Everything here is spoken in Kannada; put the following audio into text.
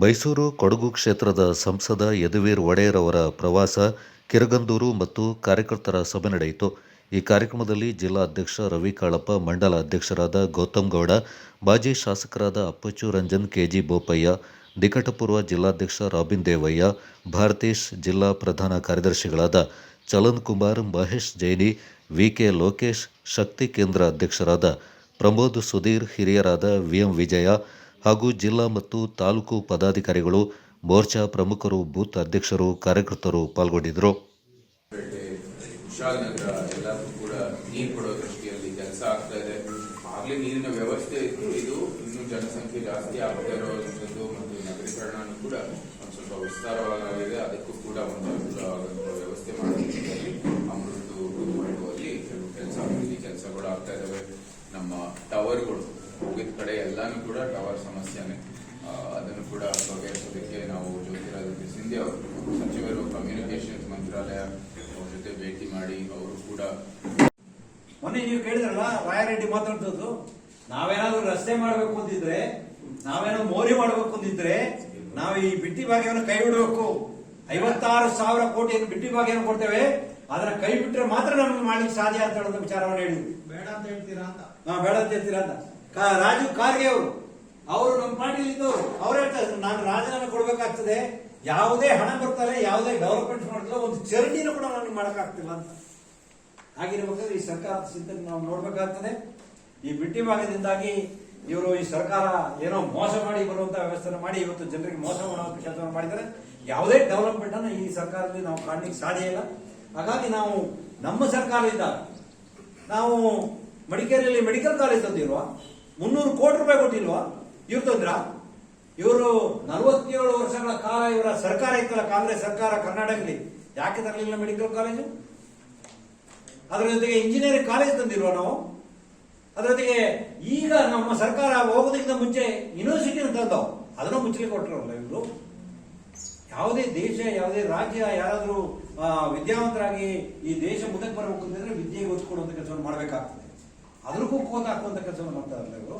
ಮೈಸೂರು ಕೊಡಗು ಕ್ಷೇತ್ರದ ಸಂಸದ ಯದುವೀರ್ ಒಡೆಯರ್ ಅವರ ಪ್ರವಾಸ ಕಿರಗಂದೂರು ಮತ್ತು ಕಾರ್ಯಕರ್ತರ ಸಭೆ ನಡೆಯಿತು. ಈ ಕಾರ್ಯಕ್ರಮದಲ್ಲಿ ಜಿಲ್ಲಾಧ್ಯಕ್ಷ ರವಿ ಕಾಳಪ್ಪ ಮಂಡಲ ಅಧ್ಯಕ್ಷರಾದ ಗೌತಮ್ ಗೌಡ, ಮಾಜಿ ಶಾಸಕರಾದ ಅಪ್ಪಚ್ಚು ರಂಜನ್, ಕೆಜಿ ಬೋಪಯ್ಯ, ನಿಕಟಪೂರ್ವ ಜಿಲ್ಲಾಧ್ಯಕ್ಷ ರಾಬಿನ್ ದೇವಯ್ಯ, ಭಾರತೀಶ್ ಜಿಲ್ಲಾ ಪ್ರಧಾನ ಕಾರ್ಯದರ್ಶಿಗಳಾದ ಚಲನ್ ಕುಮಾರ್, ಮಹೇಶ್ ಜೈನಿ ವಿ ಕೆ ಲೋಕೇಶ್, ಶಕ್ತಿ ಕೇಂದ್ರ ಅಧ್ಯಕ್ಷರಾದ ಪ್ರಮೋದ್ ಸುಧೀರ್, ಹಿರಿಯರಾದ ವಿ ಎಂ ವಿಜಯ ಹಾಗೂ ಜಿಲ್ಲಾ ಮತ್ತು ತಾಲೂಕು ಪದಾಧಿಕಾರಿಗಳು, ಮೋರ್ಚಾ ಪ್ರಮುಖರು, ಬೂತ್ ಅಧ್ಯಕ್ಷರು, ಕಾರ್ಯಕರ್ತರು ಪಾಲ್ಗೊಂಡಿದ್ದರು. ಕುಶಾಲನಗರ ಎಲ್ಲಕ್ಕೂ ಕೂಡ ನೀರು ಕೊಡೋ ದೃಷ್ಟಿಯಲ್ಲಿ ಆಗ್ತಾ ಇದೆ. ಆಗ್ಲೇ ನೀರಿನ ವ್ಯವಸ್ಥೆ ಇತ್ತು ಇದು ಇನ್ನೂ ಜನಸಂಖ್ಯೆ ಜಾಸ್ತಿ ಆಗ್ತಾ ಇರೋದು ಮತ್ತು ನಗರೀಕರಣ ಕೂಡ ಒಂದು ಸ್ವಲ್ಪ ವಿಸ್ತಾರವಾಗಿದೆ ಅದಕ್ಕೂ ಕೂಡ ಒಂದು ವ್ಯವಸ್ಥೆ ಮಾಡೋದ್ರಲ್ಲಿ ಅಮೃತ ಟೂ ಅಲ್ಲಿ ಕೆಲಸ ಕೆಲಸಗಳು ಆಗ್ತಾ ಇದಾವೆ ನಮ್ಮ ಟವರ್ಗಳು ಹೋಗಿದ ಕಡೆ ಎಲ್ಲಾನು ಕೂಡ ಟವರ್ ಸಮಸ್ಯೆನೆ. ಅದನ್ನು ಕೂಡ ಬಗೆಹರಿಸೋದಕ್ಕೆ ನಾವು ಜ್ಯೋತಿರಾದಿತ್ಯ ಸಿಂಧ್ಯಾ ಅವರು ಸಚಿವರು ಕಮ್ಯುನಿಕೇಶನ್ಸ್ ಮಂತ್ರಾಲಯ ಅವ್ರ ಜೊತೆ ಭೇಟಿ ಮಾಡಿ ಅವರು ಕೂಡ ಮೊನ್ನೆ ನೀವು ಕೇಳಿದ್ರಲ್ಲ ರಾಯರೆಡ್ಡಿ ಮಾತಾಡ್ತದ್ದು ನಾವೇನಾದ್ರೂ ರಸ್ತೆ ಮಾಡ್ಬೇಕು ಅಂತಿದ್ರೆ ನಾವೇನಾದ್ರು ಮೋರಿ ಮಾಡ್ಬೇಕು ಅಂತಿದ್ರೆ ನಾವು ಈ ಬಿಟ್ಟಿ ಭಾಗ್ಯವನ್ನು ಕೈ ಬಿಡಬೇಕು. ಐವತ್ತಾರು ಸಾವಿರ ಕೋಟಿಯನ್ನು ಬಿಟ್ಟಿ ಭಾಗ್ಯವನ್ನು ಕೊಡ್ತೇವೆ. ಅದನ್ನ ಕೈ ಬಿಟ್ಟರೆ ಮಾತ್ರ ನಮ್ಗೆ ಮಾಡ್ಲಿಕ್ಕೆ ಸಾಧ್ಯ ಅಂತ ಹೇಳೋದು ವಿಚಾರವನ್ನು ಹೇಳಿದ್ವಿ. ಬೇಡ ಅಂತ ಹೇಳ್ತೀರಾ ಅಂತ. ಹಾ ಬೇಡ ಅಂತ ಹೇಳ್ತೀರಾ ಅಂತ. ರಾಜು ಖಾರ್ಗೆ ಅವರು. ಅವರು ನಮ್ಮ ಪಾರ್ಟಿಲಿ ಇದ್ದವರು. ಅವ್ರು ಹೇಳ್ತಾರೆ ನಾನು ರಾಜೀನಾಮೆ ಕೊಡ್ಬೇಕಾಗ್ತದೆ. ಯಾವುದೇ ಹಣ ಬರ್ತಾರೆ, ಯಾವುದೇ ಡೆವಲಪ್ಮೆಂಟ್ ಮಾಡ್ತಿಲ್ಲ ಒಂದು ಚರಂಡಿನೂ ಕೂಡ ನನಗೆ ಮಾಡೋಕ್ಕಾಗ್ತಿಲ್ಲ ಅಂತ. ಹಾಗಿರ್ಬೇಕಾದ್ರೆ ಈ ಸರ್ಕಾರದ ಸಿದ್ಧತೆ ನಾವು ನೋಡ್ಬೇಕಾಗ್ತದೆ. ಈ ಬಿಟ್ಟಿ ಭಾಗದಿಂದಾಗಿ ಇವರು ಈ ಸರ್ಕಾರ ಏನೋ ಮೋಸ ಮಾಡಿ ಬರುವಂತ ವ್ಯವಸ್ಥೆ ಮಾಡಿ, ಇವತ್ತು ಜನರಿಗೆ ಮೋಸ ಮಾಡುವಂತ ಕೆಲಸವನ್ನು ಮಾಡಿದ್ದಾರೆ. ಯಾವುದೇ ಡೆವಲಪ್ಮೆಂಟ್ ಅನ್ನು ಈ ಸರ್ಕಾರದಲ್ಲಿ ನಾವು ಕಾಣಲಿಕ್ಕೆ ಸಾಧ್ಯ ಇಲ್ಲ. ಹಾಗಾಗಿ ನಾವು ನಮ್ಮ ಸರ್ಕಾರದಿಂದ ನಾವು ಮಡಿಕೇರಿಯಲ್ಲಿ ಮೆಡಿಕಲ್ ಕಾಲೇಜ್ ತಂದಿಲ್ವಾ ಮುನ್ನೂರು ಕೋಟಿ ರೂಪಾಯಿ ಕೊಟ್ಟಿಲ್ವಾ? ಇವ್ರು ತಂದ್ರ? ಇವರು ನಲವತ್ತೇಳು ವರ್ಷಗಳ ಕಾಲ ಇವರ ಸರ್ಕಾರ ಇತ್ತಲ್ಲ, ಕಾಂಗ್ರೆಸ್ ಸರ್ಕಾರ ಕರ್ನಾಟಕದಲ್ಲಿ. ಯಾಕೆ ತರಲಿಲ್ಲ ಮೆಡಿಕಲ್ ಕಾಲೇಜು? ಅದರ ಜೊತೆಗೆ ಇಂಜಿನಿಯರಿಂಗ್ ಕಾಲೇಜ್ ತಂದಿಲ್ವಾ ನಾವು? ಅದರ ಜೊತೆಗೆ ಈಗ ನಮ್ಮ ಸರ್ಕಾರ ಹೋಗೋದಕ್ಕಿಂತ ಮುಂಚೆ ಯೂನಿವರ್ಸಿಟಿ ತಂದವು ಅದನ್ನು ಮುಚ್ಚಲಿಕ್ಕೆ ಕೊಟ್ಟರಲ್ಲ ಇವರು? ಯಾವುದೇ ದೇಶ, ಯಾವುದೇ ರಾಜ್ಯ ಯಾರಾದರೂ ವಿದ್ಯಾವಂತರಾಗಿ ಈ ದೇಶ ಮುಂದಕ್ಕೆ ಬರಬೇಕು ಅಂತಂದ್ರೆ ವಿದ್ಯೆಗೆ ಒತ್ಕೊಳ್ಳುವಂಥ ಕೆಲಸವನ್ನು ಮಾಡಬೇಕಾಗ್ತದೆ. ಅದಕ್ಕೂ ಕೋತ ಹಾಕುವಂತ ಕೆಲಸವನ್ನು ಮಾಡ್ತಾರಲ್ಲ ಇವರು.